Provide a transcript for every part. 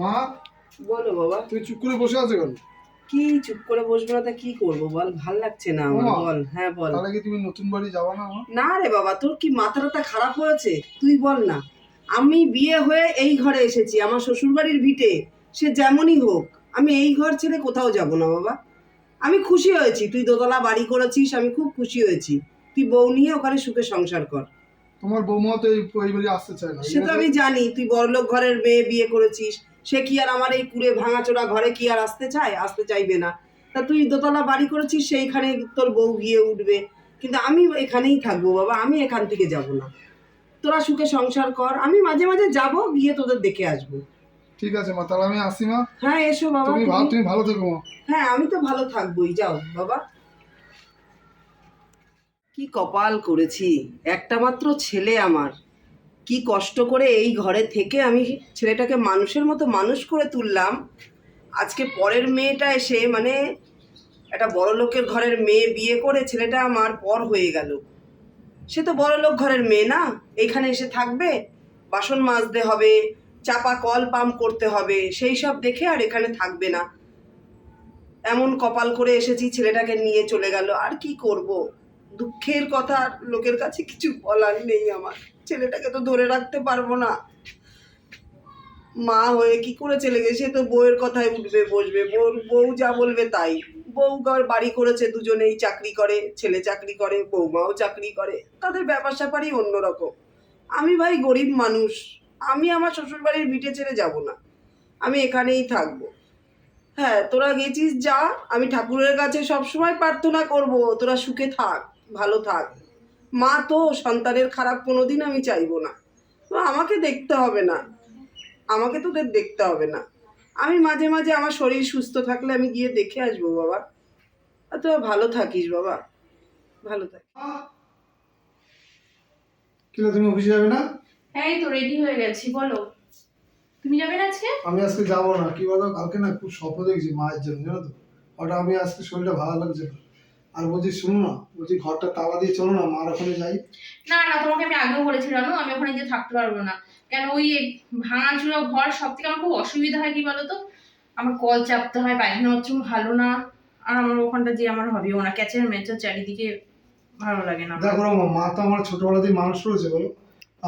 মা? বলো বাবা। তুই চুপ করে বসে আছো কেন? কি চুপ করে বসবো না তা কি করব বল? ভালো লাগছে না আমার। বল হ্যাঁ বল। তাহলে কি তুমি নতুন বাড়ি যাবা না মা? না রে বাবা তোর কি মাথাটা খারাপ হয়েছে? তুই বল না। আমি বিয়ে হয়ে এই ঘরে এসেছি আমার শ্বশুরবাড়ির ভিটে। সে যেমনই হোক আমি এই ঘর ছেড়ে কোথাও যাব না বাবা। আমি খুশি হয়েছি তুই দোতলা বাড়ি করেছিস আমি খুব খুশি হয়েছি। তুই বউ নিয়ে ওখানে সুখে সংসার কর। তোমার বৌমা তো এই আসতে চায় না। সে তো আমি জানি তুই বড়লোক ঘরের মেয়ে বিয়ে করেছিস। সে কি আর আমার এই কুড়ে ভাঙাচোরা ঘরে কি আর আসতে চায়? আসতে চাইবে না। তা তুই দোতলা বাড়ি করেছিস সেইখানে তোর বউ গিয়ে উঠবে। কিন্তু আমি এখানেই থাকব বাবা আমি এখান থেকে যাব না। তোরা সুখে সংসার কর আমি মাঝে মাঝে যাব গিয়ে তোদের দেখে আসব। ঠিক আছে মা তাহলে আমি আসি মা। হ্যাঁ এসো বাবা তুমি ভালো তুমি- তুমি ভালো থেকো মা। হ্যাঁ আমি তো ভালো থাকবোই যাও বাবা। কি কপাল করেছি একটা মাত্র ছেলে আমার। কি কষ্ট করে এই ঘরে থেকে আমি ছেলেটাকে মানুষের মতো মানুষ করে তুললাম। আজকে পরের মেয়েটা এসে মানে একটা বড় লোকের ঘরের মেয়ে বিয়ে করে ছেলেটা আমার পর হয়ে গেল। সে তো বড় লোক ঘরের মেয়ে না এখানে এসে থাকবে, বাসন মাজতে হবে, চাপা কল পাম্প করতে হবে, সেই সব দেখে আর এখানে থাকবে না। এমন কপাল করে এসেছি ছেলেটাকে নিয়ে চলে গেল, আর কি করব? দুঃখের কথা লোকের কাছে কিছু বলার নেই আমার। ছেলেটাকে তো ধরে রাখতে পারব না। মা হয়ে কি করে চলে গেছে তো বউয়ের কথায় উঠবে, বসবে। বউ বউ যা বলবে তাই। বউ বাড়ি করেছে দুজনেই, চাকরি করে, ছেলে চাকরি করে, বৌমাও চাকরি করে। তাদের ব্যাপার স্যাপারই অন্যরকম। আমি ভাই গরিব মানুষ। আমি আমার শ্বশুরবাড়ির ভিটে ছেড়ে যাব না। আমি এখানেই থাকব। হ্যাঁ তোরা গেছিস যা, আমি ঠাকুরের কাছে সবসময় প্রার্থনা করব। তোরা সুখে থাক, ভালো থাক। মা তো সন্তানের খারাপ কোনোদিন আমি চাইব না। তো আমাকে দেখতে হবে না। আমাকে তোদের দেখতে হবে না। আমি মাঝে মাঝে আমার শরীর সুস্থ থাকলে আমি গিয়ে দেখে আসব বাবা। আর তোরা ভালো থাকিস বাবা। ভালো থাকিস কিলো তুমি অফিসে যাবে না? হ্যাঁ এই তো রেডি হয়ে গেছি বলো। তুমি যাবে না আজকে? আমি আজকে যাব না কি বলো? কালকে না খুব স্বপ্ন দেখছি মায়ের জন্য জানো তো? ওটা আমি আজকে শরীরটা ভালো লাগছে না। আর বলছি শুনো না বলছি ঘরটা তালা দিয়ে চলো না মার ওখানে যাই। না না তোমাকে আমি আগেও বলেছি জানো? আমি ওখানে যে থাকতে পারব না। কেন ওই ভাঙাচুরা ঘর সব থেকে আমার খুব অসুবিধা হয় কি বলো তো আমার কল চাপতে হয় পায়খানা বাথরুম ভালো না আর আমার ওখানটা যে আমার হবেও না। ক্যাচের মেচের চারিদিকে ভালো লাগে না। দেখো মা মা তো আমার ছোটবেলাতেই মানুষ রয়েছে বলো।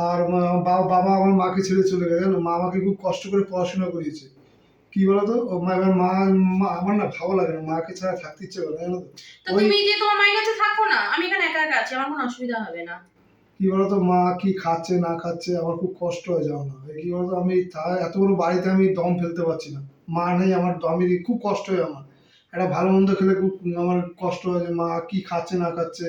আর বাবা আমার মাকে ছেড়ে চলে গেছে জানো? মা আমাকে খুব কষ্ট করে পড়াশোনা করিয়েছে। কি বলতো? মা এবার মা মা- আমার না ভালো লাগে না মাকে ছাড়া থাকতে ইচ্ছে করে জানো তো? তুমি যে তোমার মায়ের কাছে থাকো না আমি এখানে একা একা আছি আমার কোনো অসুবিধা হবে না। কি বলতো মা কি খাচ্ছে না খাচ্ছে আমার খুব কষ্ট হয়ে যাও না? কি বলতো আমি এত বড় বাড়িতে আমি দম ফেলতে পারছি না। মা নেই আমার আমি খুব কষ্ট হয় আমার। একটা ভালো মন্দ খেলে খুব আমার কষ্ট হয় যে মা কি খাচ্ছে না খাচ্ছে?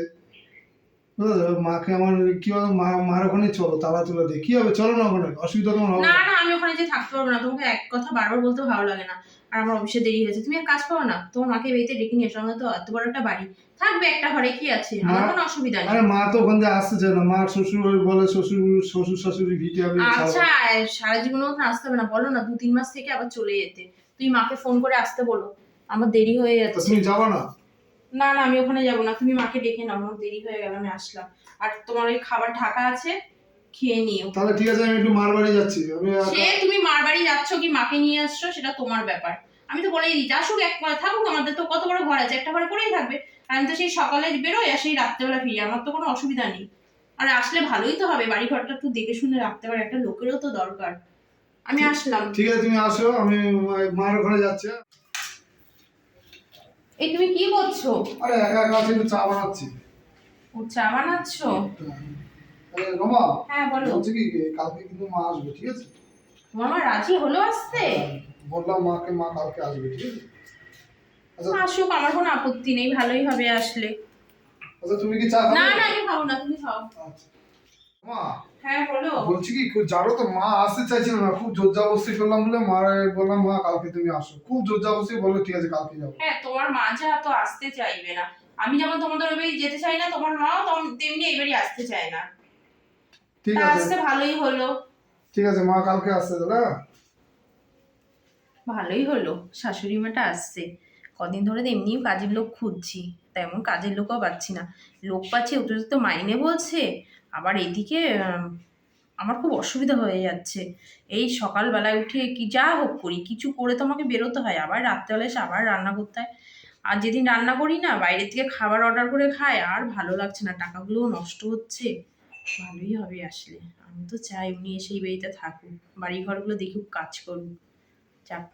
মাকে আমার কি বলতো মা মার ওখানে চলো তালা তুলে দিয়ে কি হবে? চলো না ওখানে অসুবিধা তোমার হবে না। না। আমি ওখানে যে থাকতে পারব না। তোমাকে এক কথা বারবার বলতে ভালো লাগে না। আর আমার অফিসে দেরি হয়েছে। তুমি এক কাজ পাও না তোমার মাকে বেরিতে ডেকে নিয়ে এসো আমাদের তো এত বড় একটা বাড়ি। থাকবে একটা ঘরে কি আছে? আমার কোনো অসুবিধা নেই। আরে মা তো ওখান থেকে আসতে চায় না। মা শ্বশুর বাড়ি বলে শ্বশুর শ্বশুর শাশুড়ি ভিটে আমি আচ্ছা সারা জীবন ওখানে আসতে হবে না। বলো না দু তিন মাস থেকে আবার চলে যেতে। তুই মাকে ফোন করে আসতে বলো। আমার দেরি হয়ে যাচ্ছে। তুমি যাবা না? না না আমি ওখানে যাব না। তুমি মাকে ডেকে নাও আমার দেরি হয়ে গেল আমি আসলাম। আর তোমার ওই খাবার ঢাকা আছে খেয়ে নিও। তাহলে ঠিক আছে আমি একটু মার বাড়ি যাচ্ছি। আমি সে তুমি মার বাড়ি যাচ্ছ কি মাকে নিয়ে আসছো সেটা তোমার ব্যাপার। আমি তো বলেই দিচ্ছি আসুক এক থাকুক আমাদের তো কত বড় ঘর আছে একটা ঘরে করেই থাকবে। আমি তো সেই সকালে বেরোই আর সেই রাত্রেবেলা ফিরি আমার তো কোনো অসুবিধা নেই। আর আসলে ভালোই তো হবে বাড়ি ঘরটা একটু দেখে শুনে রাখতে পারে একটা লোকেরও তো দরকার। আমি আসলাম। ঠিক আছে তুমি আসো আমি মার ওখানে যাচ্ছি এই তুমি কি করছ? আরে একা একা আছি, চা বানাচ্ছি। ও চা বানাচ্ছো? আরে রমা হ্যাঁ বলো। বলছি কি কালকে কিন্তু মা আসবে ঠিক আছে? তোমার মা রাজি হলো আসতে? বললাম মাকে মা কালকে আসবে ঠিক আছে? আচ্ছা আসুক আমার কোনো আপত্তি নেই ভালোই হবে আসলে। আচ্ছা তুমি কি চা না না আমি খাব না তুমি খাও। আচ্ছা। মা। হ্যাঁ বলো। বলছি কি জানো তো মা আসতে চাইছিল না খুব জোর করলাম বলে মা বললাম মা কালকে তুমি আসো। খুব জোর বলল ঠিক আছে কালকে যাব। হ্যাঁ তোমার মা যা তো আসতে চাইবে না। আমি যেমন তোমাদের ওই যেতে চাই না তোমার মাও তেম- তেমনি এই বাড়ি আসতে চায় না। ঠিক আছে। আসতে ভালোই হলো। ঠিক আছে মা কালকে আসতে তাহলে হ্যাঁ? ভালোই হলো শাশুড়ি মাটা আসছে। কদিন ধরে তো এমনিও কাজের লোক খুঁজছি তেমন কাজের লোকও পাচ্ছি না। লোক পাচ্ছি ওদের তো মাইনে বলছে। আবার এদিকে আমার খুব অসুবিধা হয়ে যাচ্ছে। এই সকালবেলায় উঠে কি যা হোক করি, কিছু করে তো আমাকে বেরোতে হয়। আবার রাত্রেবেলা এসে আবার রান্না করতে হয়। আর যেদিন রান্না করি না বাইরে থেকে খাবার অর্ডার করে খাই, আর ভালো লাগছে না। টাকাগুলোও নষ্ট হচ্ছে। ভালোই হবে আসলে। আমি তো চাই উনি এসে এই বাড়িতে থাকুক। বাড়ি ঘরগুলো দেখুক, কাজ করুক। যাক।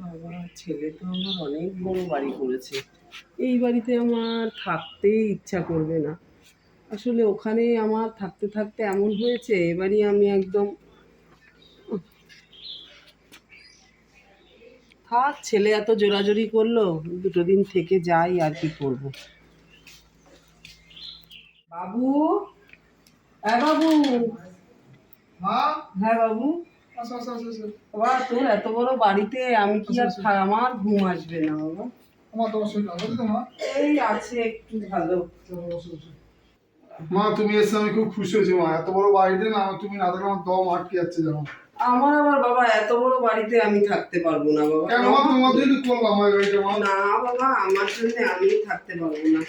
বাবা, ছেলে তো আমার অনেক বড় বাড়ি করেছে। এই বাড়িতে আমার থাকতে ইচ্ছা করবে না। আসলে ওখানে আমার থাকতে থাকতে এমন হয়েছে এবারই আমি একদম থাক ছেলে এত জোরাজোরি করল দুটো দিন থেকে যাই আর কি করব। বাবু? হ্যাঁ বাবু? হ্যাঁ বাবু? বাবা তোর এত বড় বাড়িতে আমি কি আর আমার ঘুম আসবে না বাবা। তোমার শরীর ভালো এই আছে একটু ভালো। মা তুমি এসে আমি খুব খুশি হয়েছি মা। এত বড় বাড়িতে না তুমি না থাকলে আমার দম আটকে যাচ্ছে জানো। আমার আবার বাবা এত বড় বাড়িতে আমি থাকতে পারব না বাবা। কেন মা তোমার জন্য করলাম আমার মা। না বাবা আমার জন্য আমি থাকতে পারব না।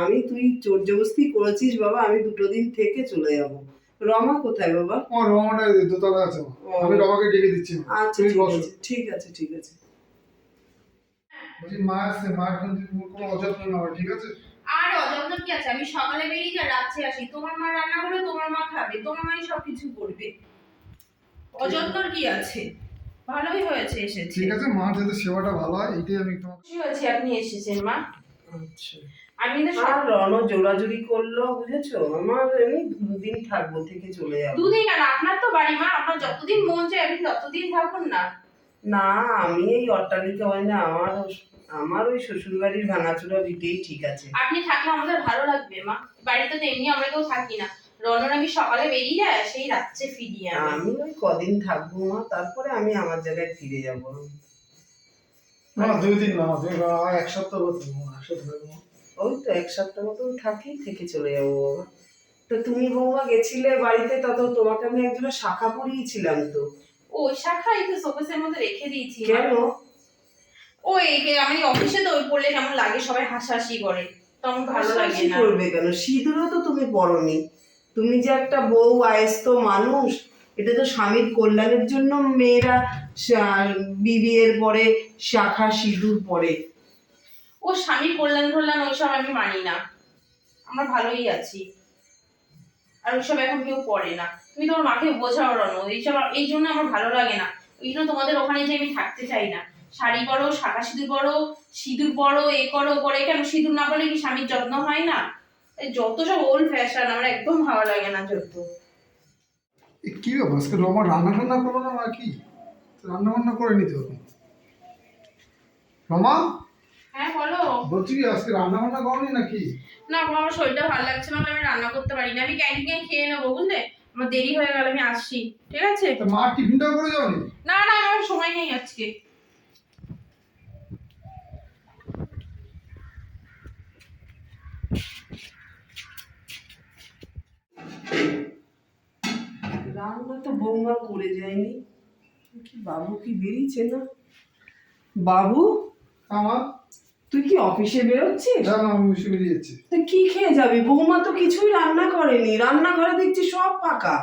আমি তুই চোর জবস্তি করেছিস বাবা আমি দুটো দিন থেকে চলে যাব। রমা কোথায় বাবা? আমার রমাটা দোতলা আছে আমি রমাকে ডেকে দিচ্ছি আচ্ছা ঠিক আছে ঠিক আছে। বলছি মা আসছে মা তুমি কোনো অযত্ন না হয়, ঠিক আছে? আর অযত্ন কি আছে? আমি সকালে বেরিয়ে যাই রাত্রে আসি। তোমার মা রান্না করবে তোমার মা খাবে। তোমার মাই সব কিছু করবে। অযত্নর কি আছে? ভালোই হয়েছে এসেছে। ঠিক আছে মা যাতে সেবাটা ভালো হয় এইটাই আমি তোমাকে খুশি হয়েছে আপনি এসেছেন মা। আচ্ছা। আমি তো সব- রণ জোরাজুরি করল বুঝেছ? আমার এমনি দুদিন থাকব থেকে চলে যাব। দুদিন কেন? আপনার তো বাড়ি মা। আপনার যতদিন মন চায় আপনি ততদিন থাকুন না। না আমি এই অট্টালিকা হয় না আমার আমার ওই শ্বশুর বাড়ির ভাঙাচোরা ভিটেই ঠিক আছে। আপনি থাকলে আমাদের ভালো লাগবে মা। বাড়িতে তো এমনি আমরা কেউ থাকি না। রনর আমি সকালে বেরিয়ে যায় সেই রাত্রে ফিরি আমি ওই কদিন থাকব মা। তারপরে আমি আমার জায়গায় ফিরে যাব। না দুই দিন না তুমি এক সপ্তাহ বলতে মা এক সপ্তাহ থাকব, মা। ওই তো এক সপ্তাহ মতন থাকি থেকে চলে যাব বাবা। তো তুমি বৌমা গেছিলে বাড়িতে তত তোমাকে আমি একজনের শাখা পরিয়েছিলাম তো। ওই শাখা এই তো শোকেসের মধ্যে রেখে দিয়েছি। কেন? ওই আমি অফিসে তো ওই পড়লে কেমন লাগে? সবাই হাসাহাসি করে। তখন ভালো লাগে না। করবে কেন? সিঁদুরও তো তুমি পরনি। তুমি যে একটা বউ আয়স্ত মানুষ এটা তো স্বামীর কল্যাণের জন্য মেয়েরা বিবি এর পরে শাখা সিঁদুর পরে। ও স্বামী কল্যাণ কল্যাণ ওইসব আমি মানি না। আমরা ভালোই আছি। আর ওইসব এখন কেউ পড়ে না। তুমি তোমার মাকে বোঝাও রনো এইসব এই জন্য আমার ভালো লাগে না। ওই জন্য তোমাদের ওখানে যে আমি থাকতে চাই না। শাড়ি পরো শাখা সিঁদুর পরো সিঁদুর পরো এ করো করে। কেন সিঁদুর না পরলে কি স্বামীর যত্ন হয় না? যত সব ওল্ড ফ্যাশন আমার একদম ভালো লাগে না যত। কি ব্যাপার? আজকে রমা রান্না টান্না করব না কি? রান্না বান্না করে নিতে হবে। রমা? হ্যাঁ বলো। বলছি কি আজকে রান্না বান্না করনি নাকি? না আমার শরীরটা ভালো লাগছে না আমি রান্না করতে পারি না আমি ক্যান্টিনে খেয়ে নেব বুঝলে? আমার দেরি হয়ে গেল আমি আসছি ঠিক আছে? তা মা টিফিনটাও করে যাওনি? না না আমার সময় নেই আজকে। রান্না তো বৌমা করে যায়নি। কি বাবু কি বেরিয়েছে না? বাবু আমার তুই কি অফিসে বেরোচ্ছিস? আমি বসে বেরিয়ে যাচ্ছি তা কি খেয়ে যাবি? বৌমা তো কিছুই রান্না করেনি। রান্নাঘরে দেখছি সব ফাঁকা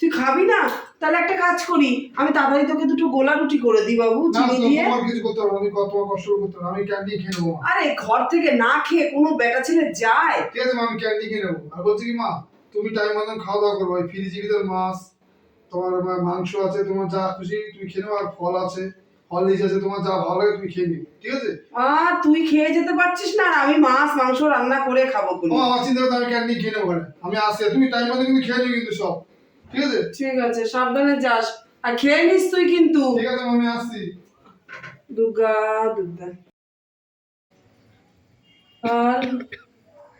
তুই খাবি না? তাহলে একটা কাজ করি। আমি তাড়াতাড়ি তোকে দুটো গোলা রুটি করে দিই বাবু চিনি দিয়ে। তোমার কিছু করতে হবে আমি কত কষ্ট করতে হবে আমি ক্যান্টিন খেয়ে নেব আরে ঘর থেকে না খেয়ে কোনো বেটা ছেলে যায়? ঠিক আছে আমি ক্যান্টিন খেয়ে নেব। আর বলছি কি মা তুমি টাইম মতন খাওয়া দাওয়া করব ওই ফ্রিজে ভিতর মাছ তোমার মাংস আছে তোমার যা খুশি তুমি খেয়ে নেব আর ফল আছে হরলিক্স আছে তোমার যা ভালো লাগে তুমি খেয়ে নিও ঠিক আছে? তুই খেয়ে যেতে পারছিস না আর আমি মাছ মাংস রান্না করে খাব কোনো আমার চিন্তা করতে আমি ক্যান্টিন খেয়ে নেব আমি আর তুমি টাইম মতো কিন্তু খেয়ে নিও কিন্তু সব ঠিক আছে? ঠিক আছে সাবধানে যাস আর খেয়ে নিস তুই কিন্তু। ঠিক আছে আমি আসছি। দুর্গা দুর্গা। আর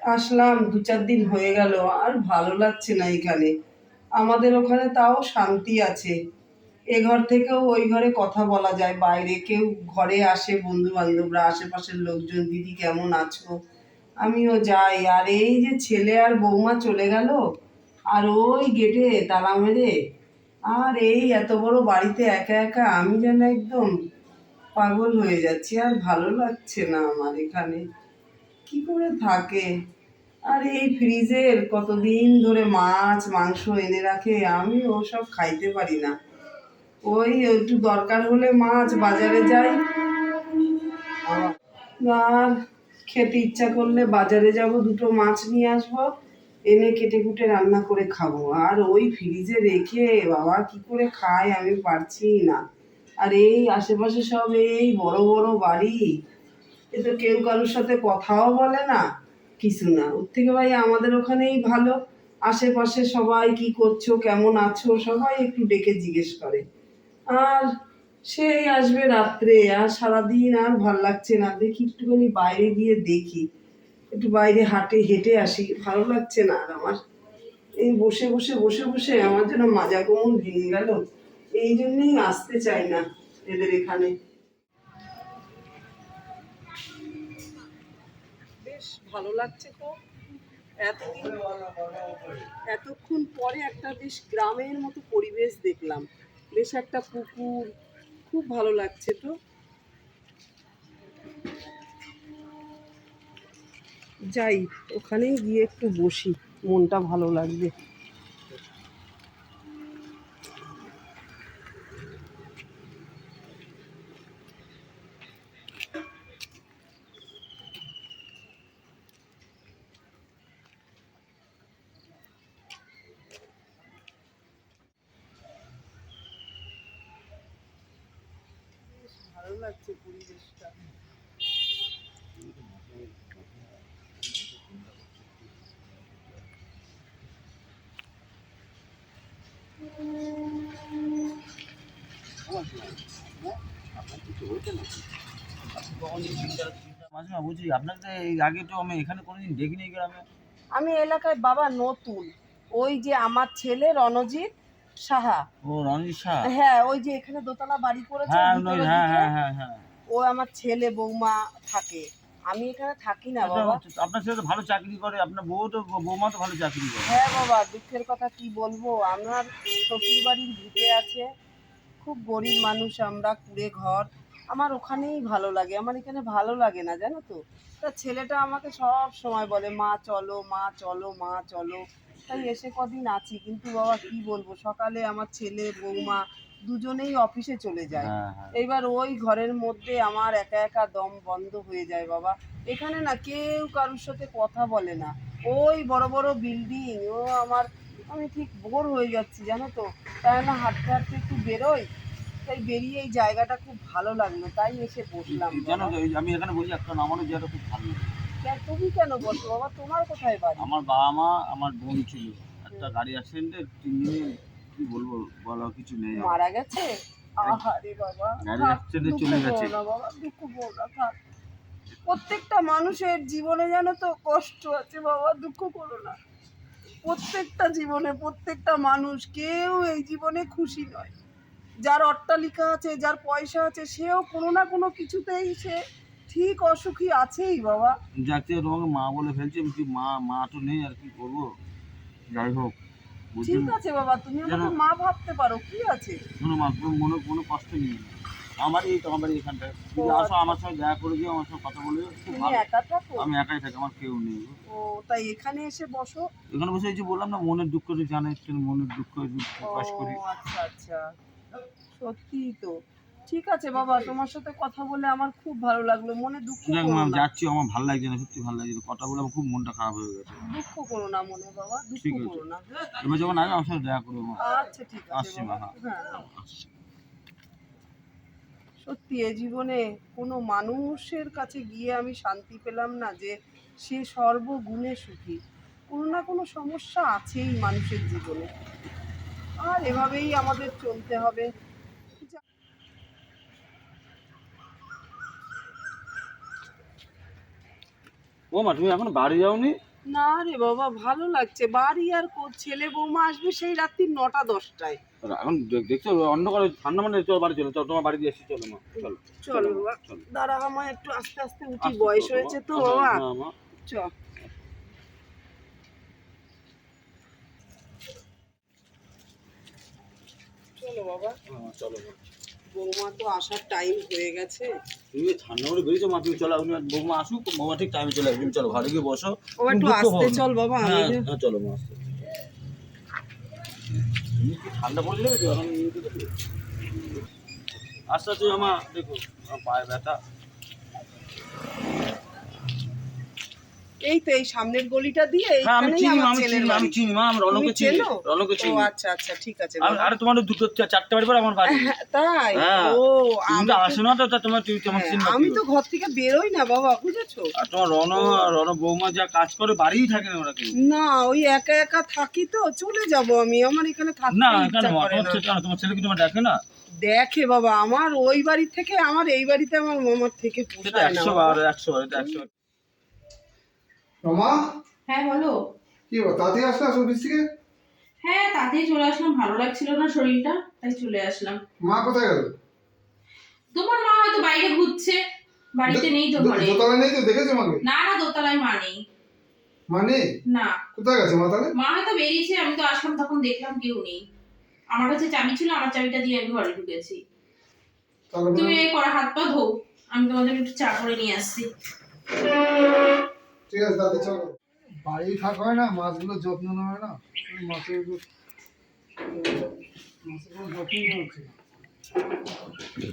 আসলাম, দু চার দিন হয়ে গেল, আর ভালো লাগছে না এখানে। আমাদের ওখানে তাও শান্তি আছে। এ ঘর থেকেও ওই ঘরে কথা বলা যায়, বাইরে কেউ ঘরে আসে বন্ধু বান্ধবরা আশেপাশের লোকজন, দিদি কেমন আছো? আমিও যাই। আর এই যে ছেলে আর বৌমা চলে গেল, আর ওই গেটে তালা মেরে, আর এই এত বড় বাড়িতে একা একা আমি যেন একদম পাগল হয়ে যাচ্ছি, আর ভালো লাগছে না আমার এখানে। কি করে থাকে? আর এই ফ্রিজের কতদিন ধরে মাছ, মাংস এনে রাখে, আমি ওসব খাইতে পারি না। ওই একটু দরকার হলে মাছ বাজারে যাই। আর খেতে ইচ্ছা করলে বাজারে যাব, দুটো মাছ নিয়ে আসব, এনে কেটে কুটে রান্না করে খাব। আর ওই ফ্রিজে রেখে বাবা কি করে খায় আমি পারছি না। আর এই আশেপাশে সব এই বড় বড় বাড়ি, এ তো কেউ কারোর সাথে কথাও বলে না। কিছু না। ওর থেকে ভাই আমাদের ওখানেই ভালো। আশেপাশে সবাই কি করছ, কেমন আছো, সবাই একটু ডেকে জিজ্ঞেস করে। আর সেই আসবে রাত্রে, আর সারাদিন আর ভালো লাগছে না। দেখি একটুখানি বাইরে গিয়ে দেখি। একটু বাইরে হাটে, হেঁটে আসি। ভালো লাগছে না আর আমার। এই বসে বসে বসে বসে আমার যেন মাজা কোমল ভেঙে গেল। এই জন্যই আসতে চাই না এদের এখানে। বেশ ভালো লাগছে তো। এতদিন, এতক্ষণ পরে একটা বেশ গ্রামের মতো পরিবেশ দেখলাম। বেশ একটা পুকুর, খুব ভালো লাগছে তো। যাই, ওখানেই গিয়ে একটু বসি, মনটা ভালো লাগবে বেশ ভালো লাগছে পরিবেশটা এই আগে তো আমি এখানে কোনোদিন দেখিনি গ্রামে। আমি এলাকায় বাবা নতুন। ওই যে আমার ছেলে রণজিৎ সাহা। ও রঞ্জিত শাহ হ্যাঁ ওই যে এখানে দোতলা বাড়ি করেছে হ্যাঁ হ্যাঁ হ্যাঁ হ্যাঁ হ্যাঁ। ও আমার ছেলে বৌমা থাকে। আমি এখানে থাকি না বাবা। আপনার- আপনার ছেলে তো ভালো চাকরি করে আপনার বউ তো বৌমা তো ভালো চাকরি করে। হ্যাঁ বাবা দুঃখের কথা কি বলব? আমার শ্বশুর বাড়ির ভিটে আছে। খুব গরিব মানুষ আমরা কুড়ে ঘর। আমার ওখানেই ভালো লাগে। আমার এখানে ভালো লাগে না জানো তো? তা ছেলেটা আমাকে সব সময় বলে মা চলো মা চলো মা চলো। তাই এসে কদিন আছি কিন্তু বাবা কি বলব? সকালে আমার ছেলে বৌমা দুজনেই অফিসে চলে যায়। হ্যাঁ হ্যাঁ। এইবার ওই ঘরের মধ্যে আমার একা একা দম বন্ধ হয়ে যায় বাবা। এখানে না কেউ কারোর সাথে কথা বলে না। ওই বড় বড় বিল্ডিং ও আমার আমি ঠিক বোর হয়ে যাচ্ছি জানো তো? তাই না হাঁটতে হাঁটতে একটু বেরোই তাই বেরিয়ে এই জায়গাটা খুব ভালো লাগল তাই এসে বসলাম জানো তো আমি এখানে বলছি একটা আমারও জায়গা খুব ভালো লাগে। তুমি কেন বসো বাবা? তোমার কোথায় বাড়ি? আমার বাবা মা আমার বোন ছিল। একটা গাড়ি অ্যাক্সিডেন্টে তিন দিনে কি বলব বলার কিছু নেই। মারা গেছে? আহারে বাবা গাড়ি চলে গেছে। বাবা দুঃখ না থাক। প্রত্যেকটা মানুষের জীবনে যেন তো কষ্ট আছে বাবা দুঃখ করো না। প্রত্যেকটা জীবনে প্রত্যেকটা মানুষ কেউ এই জীবনে খুশি নয়। যার অট্টালিকা আছে যার পয়সা আছে সেও কোনো না কোনো কিছুতেই সে ঠিক অসুখী আছেই বাবা। যাকে তোমাকে মা বলে ফেলছি আমি কি মা মা তো নেই আর কি করব? যাই হোক ঠিক আছে বাবা তুমি আমাকে মা ভাবতে পারো কি আছে? শোনো মা কোনো মনে কোনো কষ্ট নেই। আমার এই তো আমার এখানটায় ও, আসো আমার সঙ্গে দেখা করে দিও আমার সঙ্গে কথা বলে তুমি একা থাকো? আমি একাই থাকি আমার কেউ নেই। ও তাই এখানে এসে বসো। এখানে বসে এই যে বললাম না মনের দুঃখ তো জানে একটু মনের দুঃখ প্রকাশ করি। আচ্ছা আচ্ছা। সত্যি তো। ঠিক আছে বাবা তোমার সাথে কথা বলে আমার খুব ভালো লাগল মনে দুঃখ করো না। যাচ্ছি আমার ভালো লাগছে না সত্যি ভালো লাগছে। কথা বলে আমার খুব মনটা খারাপ হয়ে গেছে। দুঃখ করো না মনে বাবা দুঃখ করো না। এবার যখন আসবে আমার সাথে দেখা করব মা। আচ্ছা ঠিক আছে আসছি মা, হ্যাঁ। হ্যাঁ। সত্যি এ জীবনে কোনো মানুষের কাছে গিয়ে আমি শান্তি পেলাম না যে সে সর্বগুণে সুখী। কোনো না কোনো সমস্যা আছেই মানুষের জীবনে। আর এভাবেই আমাদের চলতে হবে। ও মা তুমি এখন বাড়ি যাওনি? না রে বাবা ভালো লাগছে। বাড়ি আর কো- ছেলে বৌমা আসবে সেই রাত্রি নটা দশটায়। এখন দেখছ অন্য করে ঠান্ডা মানে চলো বাড়ি চলো চলো তোমার বাড়িতে এসেছি চলো মা চলো চলো বাবা। চলো। দাঁড়া আমার একটু আস্তে আস্তে উঠি বয়স হয়েছে তো বাবা। হ্যাঁ, মা। চ। চলো বাবা। হ্যাঁ, চলো। বৌমা তো আসার টাইম হয়ে গেছে। তুমি ঠান্ডা করে বেরিয়েছো মা তুমি চলো বৌমা আসুক বৌমা ঠিক টাইমে চলে আসবে। তুমি চলো ঘরে গিয়ে বসো। ও একটু আসতে চল বাবা হ্যাঁ হ্যাঁ চলো মা আসতে। ঠান্ডা পড়ে যাবে তো এখন? আস্তে আস্তে আমা দেখো পায়ে ব্যথা। এই তো এই সামনের গলিটা দিয়ে হ্যাঁ আমি চিনি মা, আমার আমি চিনি মা, আমি বাড়ি। চিনি মা আমি রনকে তুমি চিনি চেনো? রনকে ও চিনি আচ্ছা আচ্ছা ঠিক আছে আর-। তোমার দুটো চা- চারটে বাড়ি পরে আমার বাড়ি হ্যাঁ, তাই হ্যাঁ। ও তুমি আমি তো আসো না তো তা তোমার তুমি তোমার হ্যাঁ, চিনবা আমি কি তো ঘর থেকে বেরোই না বাবা বুঝেছ আর তোমার রন রন বৌমা যা কাজ করে বাড়িই থাকে না ওরা কেউ না ওই একা একা থাকি তো চলে যাব আমি আমার এখানে থাকতে না কেন করে তোমার না ছেলে কেন? তোমার ছেলে কি তোমার ডাকে না দেখে বাবা আমার ওই বাড়ি থেকে আমার এই বাড়িতে আমার মামার থেকে সেটা পোষায় না একশো বাবা। বার একশো বার এটা একশো বার রমা? হ্যাঁ বলো। কি বল তাতে আসলে অফিস থেকে। হ্যাঁ তাতেই চলে আসলাম। ভালো লাগছিল না শরীরটা তাই চলে আসলাম। মা কোথায় গেল? তোমার মা হয়তো বাইরে ঘুরছে। বাড়িতে নেই তো ঘরে। দোতলা নেই তো? দেখেছ মাকে না না দোতলায় মা নেই। মা নেই? না। কোথায় গেছে মা তাহলে? মা হয়তো বেরিয়েছে আমি তো আসলাম তখন দেখলাম কেউ নেই। আমার কাছে চাবি ছিল আমার চাবিটা দিয়ে আমি ঘরে ঢুকেছি। তুমি এই করা হাত পা ধো আমি তোমাদের একটু চা করে নিয়ে আসছি। ঠিক আছে দাদি চলো। বাড়ি থাকা হয় না মাছগুলো যত্ন নেওয়া হয় না। মাছের।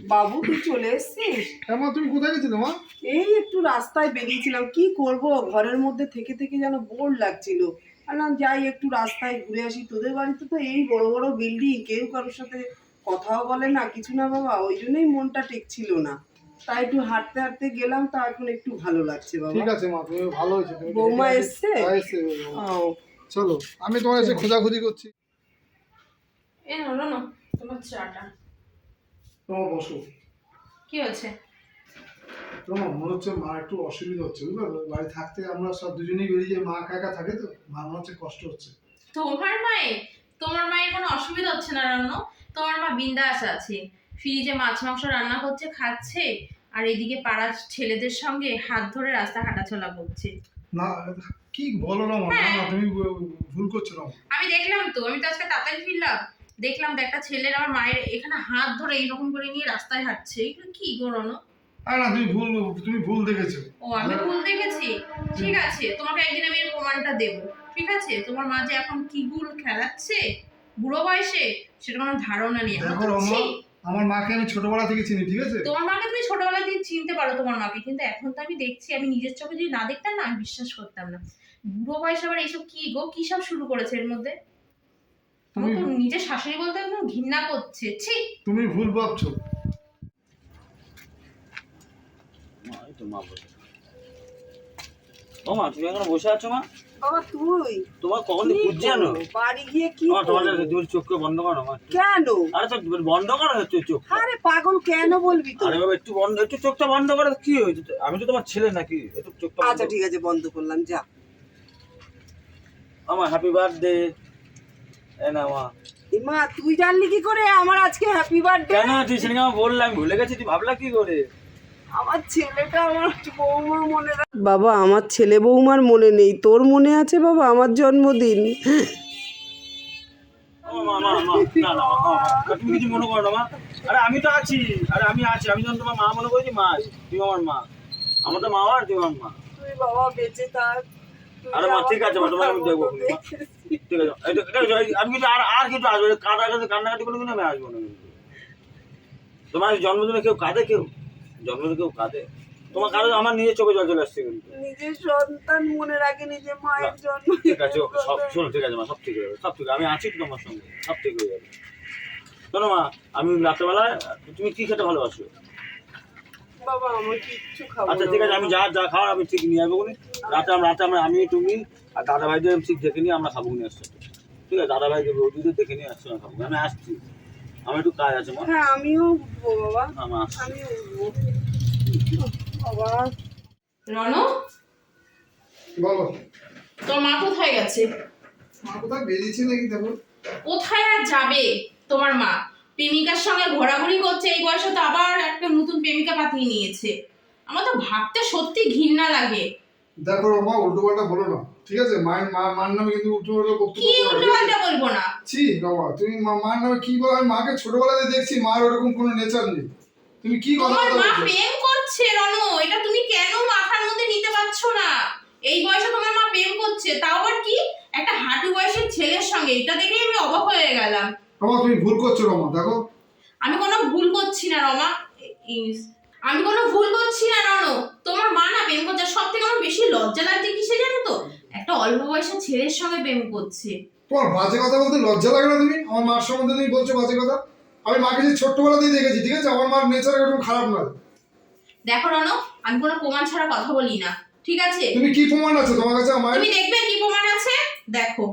বাবু তুই চলে এসছিস? হ্যাঁ মা তুমি কোথায় গেছিলে মা? এই একটু রাস্তায় বেরিয়েছিলাম। কি করব? ঘরের মধ্যে থেকে থেকে যেন বোর লাগছিল। বললাম যাই একটু রাস্তায় ঘুরে আসি। তোদের বাড়িতে তো এই বড় বড় বিল্ডিং কেউ কারোর সাথে কথাও বলে না কিছু না বাবা ওই জন্যই মনটা টেকছিল না। তাই একটু হাঁটতে হাঁটতে গেলাম তা এখন একটু ভালো লাগছে বাবা। ঠিক আছে মা তুমি ভালো হয়েছে তুমি বৌমা এসছে? হ্যাঁ, এসছে চলো আমি তোমার এসে খোঁজাখুঁজি করছি। এ না না তোমার চাটা। তোমার বসো। কি হয়েছে? তোমার মনে হচ্ছে মা একটু অসুবিধা হচ্ছে বুঝলো? বাড়ি থাকতে আমরা সব দুজনেই বেরিয়ে মা একা থাকে তো মা মনে হচ্ছে কষ্ট হচ্ছে। তোমার মায়ের তোমার মায়ের কোনো অসুবিধা হচ্ছে না রান্না তোমার মা বিন্দাস আছে। ফ্রিজে মাছ মাংস রান্না করছে খাচ্ছে আর এদিকে পাড়ার ছেলেদের সঙ্গে হাত ধরে রাস্তা হাঁটাচলা করছে। না কি বলো না মা? না, না তুমি ভুল করছ না। আমি দেখলাম তো আমি তো আজকে তাড়াতাড়ি ফিরলাম। দেখলাম তো একটা ছেলের আমার মায়ের এখানে হাত ধরে এইরকম করে নিয়ে রাস্তায় হাঁটছে। এগুলো কি গরনো আরে না তুমি ভুল তুমি ভুল দেখেছ। ও আমি ভুল দেখেছি? ঠিক আছে তোমাকে একদিন আমি এর প্রমাণটা দেব। ঠিক আছে? তোমার মা যে এখন কি ভুল খেলাচ্ছে? বুড়ো বয়সে? সেটা কোনো ধারণা নেই। দেখো রমা। আমার মাকে আমি ছোটবেলা থেকে চিনি ঠিক আছে? তোমার মাকে তুমি ছোটবেলা থেকে চিনতে পারো তোমার মাকে কিন্তু এখন তো আমি দেখছি আমি নিজের চোখে যদি না দেখতাম না আমি বিশ্বাস করতাম না। বুড়ো বয়সে আবার এইসব কি গো কি সব শুরু করেছে এর মধ্যে? তুমি তো নিজের শাশুড়ি বলতে একদম ঘৃণা করছে ছি! তুমি ভুল ভাবছ। মা, তুমি এখন বসে আছো মা? বাবা তুই? তোমার কখন বুঝছি জানো? বাড়ি গিয়ে কি আমার তোমার তুমি চোখকে বন্ধ করো মা কেন? আরে তো বন্ধ করো হচ্ছে চোখ আরে পাগল কেন বলবি তো আরে বাবা একটু বন্ধ একটু চোখটা বন্ধ করে কি হয়েছে? আমি তো তোমার ছেলে নাকি একটু চোখটা আচ্ছা ঠিক আছে বন্ধ করলাম যা। আমার হ্যাপি বার্থডে এ না মা। মা তুই জানলি কি করে আমার আজকে হ্যাপি বার্থডে কেন তুই সেদিন আমার বললাম ভুলে গেছি তুই ভাবলা কি করে? আমার ছেলেটা আমার বৌমার মনে বাবা আমার ছেলে বৌমার মনে নেই। তোর মনে আছে বাবা? আমার জন্মদিন। ও মা মা মা না না মা, মা, মা, তুমি কিছু মনে করো না মা। আরে আমি তো আছি। আরে আমি আছি। আমি যখন তোমার মা মনে করেছি মা। আমার মা। আমার তো মা আর আমার মা। তুই বাবা বেঁচে থাক। আরে মা, ঠিক আছে, মা, আমি দেখব। ঠিক আছে কিন্তু আর আর কিছু আসবে কাঁদা কাঁদা কান্নাকাটি করে কিন্তু আমি আসব না। তোমার জন্মদিনে কেউ কাঁদে কেউ? জন্মদিনে কেউ কাঁদে। তোমার কারও আমার নিজের চোখে জল চলে আসছে কিন্তু। নিজের সন্তান মনে রাখে নিজের মায়ের জন্ম ঠিক আছে ওকে সব শোনো ঠিক আছে মা সব ঠিক হয়ে যাবে সব ঠিক আমি আছি তো তোমার সঙ্গে সব ঠিক হয়ে যাবে। শোনো মা আমি রাত্রেবেলায় তুমি কি খেতে ভালোবাসো? বাবা আমার কিচ্ছু খাব আচ্ছা ঠিক আছে আমি যা যা খাওয়ার আমি ঠিক নিয়ে আসব নি রাতে আমরা রাতে আমরা আমি তুমি আর দাদা ভাইদের ঠিক দেখে নিয়ে আমরা খাব নিয়ে আসছি ঠিক আছে দাদা ভাই রোদিদের দেখে নিয়ে আসছি আমরা খাব। আমি আসছি। আমার একটু কাজ আছে মা। হ্যাঁ আমিও উঠবো বাবা। আমি আমিও উঠবো। বাবা। রণ বলো তোর মা কোথায় গেছে? মা কোথায় বেরিয়েছে নাকি দেখো? কোথায় আর যাবে তোমার মা? প্রেমিকার সঙ্গে ঘোরাঘুরি করছে এই বয়সে তো আবার একটা নতুন প্রেমিকা পাতিয়ে নিয়েছে। আমার তো ভাবতে সত্যি ঘৃণা লাগে। দেখো রমা উল্টো পাল্টা বলো না। ঠিক আছে মায়ের মা মার নামে কিন্তু উল্টো পাল্টা বক্তব্য কি উল্টো? বলব না? ছি রমা তুমি মার নামে কি বলো? আমি মাকে ছোটবেলাতে দেখছি মার ওরকম কোনো নেচার নেই। তুমি কি কথা তোমার মা প্রেম করছে রনো। এটা তুমি কেন মাথার মধ্যে নিতে পারছ না? এই বয়সে তোমার মা প্রেম করছে। তাও আবার কি? একটা হাঁটু বয়সের ছেলের সঙ্গে। এটা দেখেই আমি অবাক হয়ে গেলাম। রমা তুমি ভুল করছ রমা দেখো। আমি কোনো ভুল করছি না রমা। আমি কোনো ভুল করছি না রনো। তোমার মা না প্রেম করছে। সব থেকে আমার বেশি লজ্জা লাগছে কিসে জানো তো? একটা অল্প বয়সের ছেলের সঙ্গে প্রেম করছে। তোমার বাজে কথা বলতে লজ্জা লাগে না তুমি? আমার মার সম্বন্ধে তুমি বলছো বাজে কথা। আমি মাকে যে ছোট্টবেলা দিয়ে দেখেছি ঠিক আছে? আমার মার নেচার এরকম খারাপ নয়। দেখো রনো আমি কোনো প্রমাণ ছাড়া কথা বলি না ঠিক আছে? তুমি কি প্রমাণ আছে? তোমার কাছে আমার তুমি দেখবে কি প্রমাণ আছে? দেখো।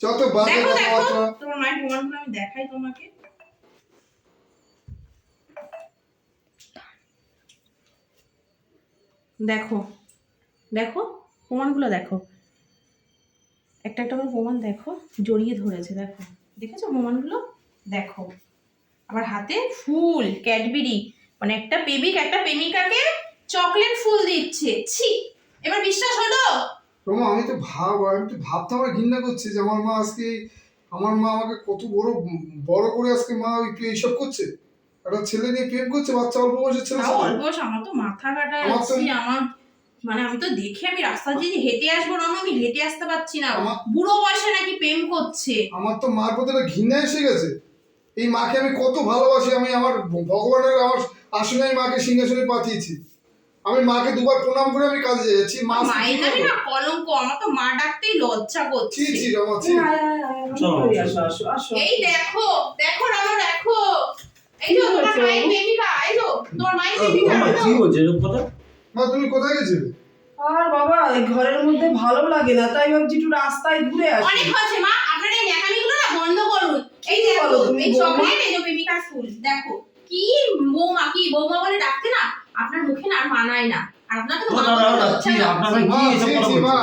যত বাজে দেখো দেখো। তোমার মায়ের প্রমাণগুলো আমি দেখাই তোমাকে। দেখো। দেখো? প্রমাণগুলো দেখো। একটা একটা করে প্রমাণ দেখো জড়িয়ে ধরেছে দেখো। দেখেছ প্রমাণগুলো? দেখো। আবার হাতে ফুল ক্যাডবেরি মানে একটা প্রেমিক একটা প্রেমিকাকে চকলেট ফুল দিচ্ছে। ছি এবার বিশ্বাস হলো? রমা আমি তো ভাব আমি তো ভাবতে আমার ঘৃণা করছে যে আমার মা আজকে আমার মা আমাকে কত বড় বড় করে আজকে মা ওই এইসব করছে। একটা ছেলে নিয়ে প্রেম করছে বাচ্চা অল্প বয়সের ছেলে অল্প বয়স, আমার তো মাথা কাটা আমার মানে আমি তো দেখে আমি রাস্তা দিয়ে হেঁটে আসব না আমি হেঁটে আসতে পারছি না। বুড়ো বয়সে নাকি প্রেম করছে। আমার তো মার প্রতি ঘৃণা এসে গেছে। এই মাকে আমি কত ভালোবাসি আমি আমার ভগবানের আমার আসনে আমি মাকে সিংহাসনে পাঠিয়েছি। আমি মাকে দুবার প্রণাম করে আমি কাজে যাচ্ছি। মা মায়ের কি নামে না কলঙ্ক আমার তো মা ডাকতেই লজ্জা করছে। ছি রমা ছি। চলো, আসো আসো আসো। এই দেখো দেখো রানো দেখো। এই কি তোমার হয়েছে? মায়ের প্রেমিকা এই তো তোমার মায়ের আমার কি বলছে? এরকম কথা? মা তুমি কোথায় গেছিলে? আর বাবা এই ঘরের মধ্যে ভালো লাগে না তাই ভাবছি একটু রাস্তায় ঘুরে আসি। অনেক হয়েছে মা। আপনার এই ন্যাকামিগুলো না বন্ধ করুন। এই দেখো তুমি, এই চকলেট এই যে প্রেমিকার ফুল দেখো কি বৌমা কি বৌমা বলে ডাকতে না? আপনার মুখে না আর মানায় না?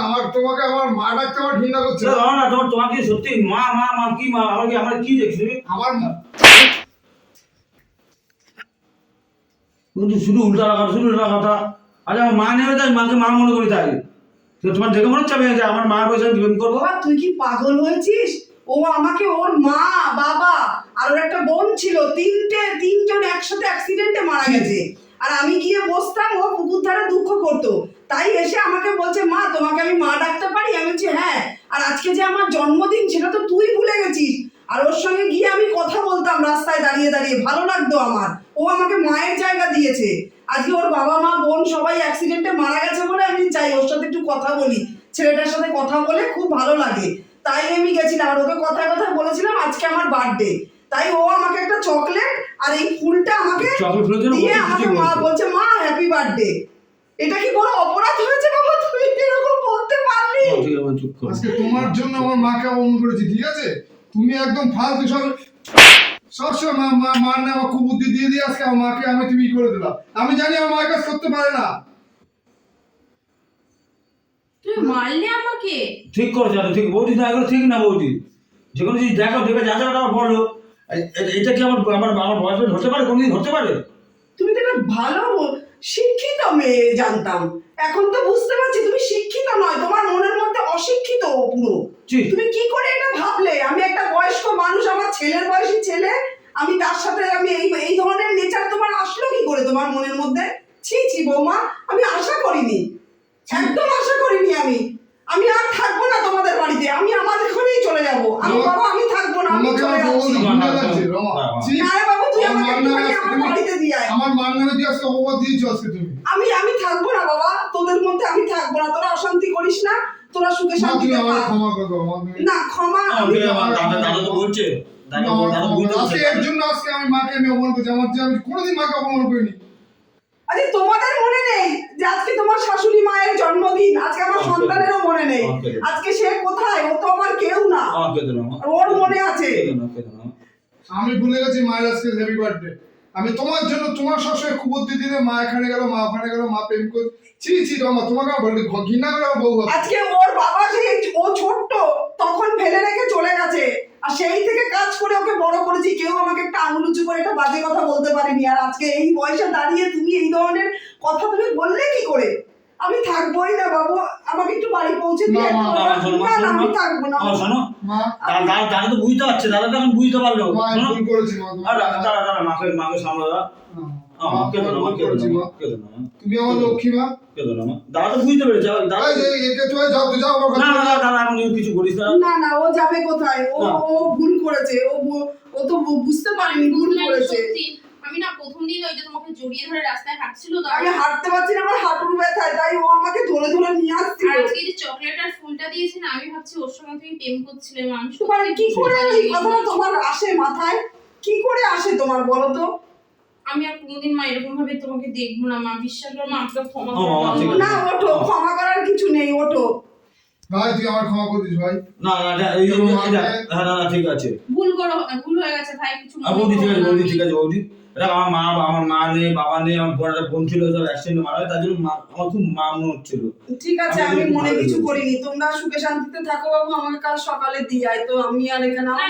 আমার তোমাকে আমার মা ডাকতে আমার ঘৃণা করছে। তোমার তোমাকে সত্যি মা মা মা কি মা আমার কি দেখছি? আমার শুধু উল্টা কথা শুধু উল্টা কথা আজ আমার মা নেবে তাই? মাকে মা মনে করি তাই। তোমার দেখে মনে হচ্ছে আমি আমার মার পয়সা আমি প্রেম করব? বাবা তুই কি পাগল হয়েছিস? ও আমাকে ওর মা বাবা আর ওর একটা বোন ছিল তিনটে তিনজন একসাথে অ্যাক্সিডেন্টে মারা গেছে। আর আমি গিয়ে বসতাম ও পুকুর ধারে দুঃখ করতো। তাই এসে আমাকে বলছে মা তোমাকে আমি মা ডাকতে পারি? আমি বলছি হ্যাঁ। আর আজকে যে আমার জন্মদিন সেটা তো তুই ভুলে গেছিস। আর ওর সঙ্গে গিয়ে আমি কথা বলতাম রাস্তায় দাঁড়িয়ে দাঁড়িয়ে। ভালো লাগতো আমার। ও আমাকে মায়ের জায়গা দিয়েছে। আজকে ওর বাবা মা বোন সবাই অ্যাক্সিডেন্টে মারা গেছে বলে আমি চাই ওর সাথে একটু কথা বলি। ছেলেটার সাথে কথা বলে খুব ভালো লাগে। তাই আমি গেছিলাম আর ওকে কথায় কথায় বলেছিলাম আজকে আমার বার্থডে তাই ও আমাকে একটা চকলেট আর এই ফুলটা আমাকে দিয়ে আমাকে মা বলছে? মা হ্যাপি বার্থডে এটা কি বড় অপরাধ হয়েছে বাবা? তুমি এরকম বলতে পারলি। ঠিক আছে, চুপ আজকে তোমার জন্য আমার মাকে অমন করেছি ঠিক আছে? তুমি একদম ফালতু সব সবসময় মা মার না আমার কুবুদ্ধি দিয়ে দিয়ে আজকে আমার মাকে আমি তুমি করে দিলাম। আমি জানি আমার মায়ের কাজ করতে পারে না। তুমি মারলে আমাকে? ঠিক করেছ ঠিক বৌদি না এগুলো ঠিক না বৌদি। যে কোনো জিনিস দেখো দেখে যা যা বলো। এটা কি আমার আমার আমার বয়ফ্রেন্ড হতে পারে? কোনদিন হতে পারে? তুমি তো একটা ভালো শিক্ষিত মেয়ে জানতাম। এখন তো বুঝতে পারছি তুমি শিক্ষিত নয় তোমার মনের মধ্যে অশিক্ষিত পুরো তুমি কি করে এটা ভাবলে? আমি একটা বয়স্ক মানুষ আমার ছেলের বয়সী ছেলে আমি তার সাথে আমি এই এই ধরনের নেচার তোমার আসলো কি করে তোমার মনের মধ্যে? ছি ছি বৌমা আমি আশা করিনি। একদম আশা করিনি আমি। আমি আর থাকব না তোমাদের বাড়িতে আমি আমাদের ঘরেই চলে যাব। আমি বাবা আমি থাকব না আমি চলে যাচ্ছি। বৌদি ঘৃণা লাগছে রমা না, না। ছি, না রে বাবু তুই আমার আমাকে একটুখানি আমার বাড়িতে দিয়ে আয়। আমার মার নামে দিয়ে আজকে অপবাদ দিয়েছ আজকে তুমি। আমি আমি থাকব না বাবা তোদের মধ্যে আমি থাকব না। তোরা অশান্তি করিস না তোরা সুখে শান্তিতে আমার থাক। ক্ষমা করে দাও না ক্ষমা আমি আমার দাদা দাদা তো বলছে। আমার। আজকে এর জন্য আজকে আমি মাকে আমি অপমান করছি। আমার যে আমি কোনোদিন মাকে অপমান করিনি। আরে তোমাদের মনে নেই যে আজকে তোমার শাশুড়ি জন্মদিন আজকে আমার সন্তানেরও মনে নেই। আজকে সে কোথায়? ও তো আমার কেউ না। আমার ওর মনে আছে। আমি ভুলে গেছি মায়ের আজকে হ্যাপি বার্থডে আমি তোমার জন্য তোমার সবসময় কুবুদ্ধি দিলে মা এখানে গেল মা ওখানে গেল মা প্রেম কর ছি ছি রমা তোমাকে বলি ঘৃণা করে বউ আজকে ওর বাবা সেই ও ছোট্ট তখন ফেলে রেখে চলে গেছে। আর সেই থেকে কাজ করে ওকে বড় করেছি। কেউ আমাকে একটা আঙুল উঁচু করে একটা বাজে কথা বলতে পারেনি। আর আজকে এই বয়সে দাঁড়িয়ে তুমি এই ধরনের কথা তুমি বললে কি করে? আমি থাকবোই না বাবু আমাকে একটু বাড়ি পৌঁছে দিয়ে না, না আমি থাকব না। শোনো। দাদা তো বুঝতে পারছে দাদা তো এখন বুঝতে পারল। শোনো। ভুল করেছি মা আর দাদা দাদা মাকে মাকে সামলা তুমি আমার লক্ষ্মী মা। তো বুঝতে পেরেছে যাও যাও না না দাদা এখন কিছু করিস না। না না ও যাবে কোথায়? ও ও ভুল করেছে ও ও তো বুঝতে পারেনি ভুল করেছে। আমি না প্রথম দিন ওই যে তোমাকে জড়িয়ে ধরে রাস্তায় হাঁটছিল তো। আমি হাঁটতে পারছি না আমার হাঁটুর ব্যথায় তাই ও আমাকে ধরে ধরে নিয়ে আসছিল। আজকে যে চকলেট আর ফুলটা দিয়েছে না আমি ভাবছি ওর সঙ্গে তুমি প্রেম করছিলে আমি তোমার কি করে এই। কথাটা তোমার আসে মাথায়? কি করে আসে তোমার বলো তো? আমি আর কোনোদিন মা এরকম ভাবে তোমাকে দেখব না মা বিশ্বাস করো মা আমাকে ক্ষমা করে। না ওঠো ক্ষমা করার কিছু নেই ওঠো। ভাই তুই আমার ক্ষমা করে দিস ভাই। না না এই হ্যাঁ না না ঠিক আছে। ভুল করো ভুল হয়ে গেছে ভাই কিছু বৌদি ঠিক আছে বৌদি ঠিক আছে বৌদি। এটা আমার মা আমার মা নেই বাবা নেই আমার বোন একটা বোন ছিল সব অ্যাক্সিডেন্ট মারা তার জন্য আমার খুব মা মনে হচ্ছিল। ঠিক আছে আমি আমি মনে কিছু করিনি। তোমরা সুখে শান্তিতে থাকো বাবু আমাকে কাল সকালে দিয়ে আয় তো আমি আর এখানে আমার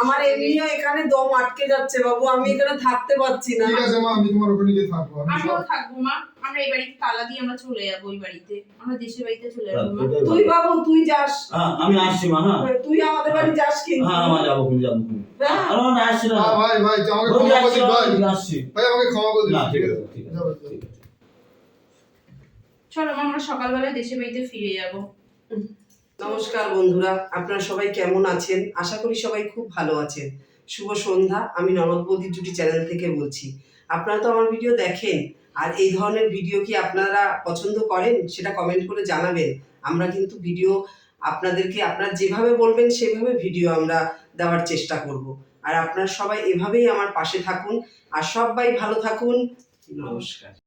আমার সঙ্গে। এমনিও এখানে দম আটকে যাচ্ছে বাবু আমি এখানে থাকতে পারছি না। ঠিক আছে মা আমি তোমার ওখানে গিয়ে থাকব আমিও থাকব মা। আমরা এই বাড়িতে তালা দিয়ে আমরা চলে যাব ওই বাড়িতে। আমরা দেশের বাড়িতে চলে যাব তুই ভালো। বাবু তুই যাস। হ্যাঁ আমি আসছি মা হ্যাঁ। তুই আমাদের বাড়ি যাস কিন্তু হ্যাঁ আমার যাব তুমি যাব। তুমি। না না আসছি না। ভাই ভাই আমাকে ক্ষমা করে আসছি ভাই। আসছি। ভাই আমাকে ক্ষমা করে দিস ঠিক ঠিক আছে। আছে ঠিক আছে যাও। ঠিক আছে। চলো আমরা সকালবেলা দেশের বাড়িতে ফিরে যাব। নমস্কার বন্ধুরা আপনারা সবাই কেমন আছেন? আশা করি সবাই খুব ভালো আছেন। শুভ সন্ধ্যা আমি ননদ বৌদি জুটি চ্যানেল থেকে বলছি। আপনারা তো আমার ভিডিও দেখেন আর এই ধরনের ভিডিও কি আপনারা পছন্দ করেন? সেটা কমেন্ট করে জানাবেন। আমরা কিন্তু ভিডিও আপনাদেরকে আপনারা যেভাবে বলবেন, সেভাবে ভিডিও আমরা দেওয়ার চেষ্টা করব। আর আপনারা সবাই এভাবেই আমার পাশে থাকুন। আর সবাই ভালো থাকুন। নমস্কার।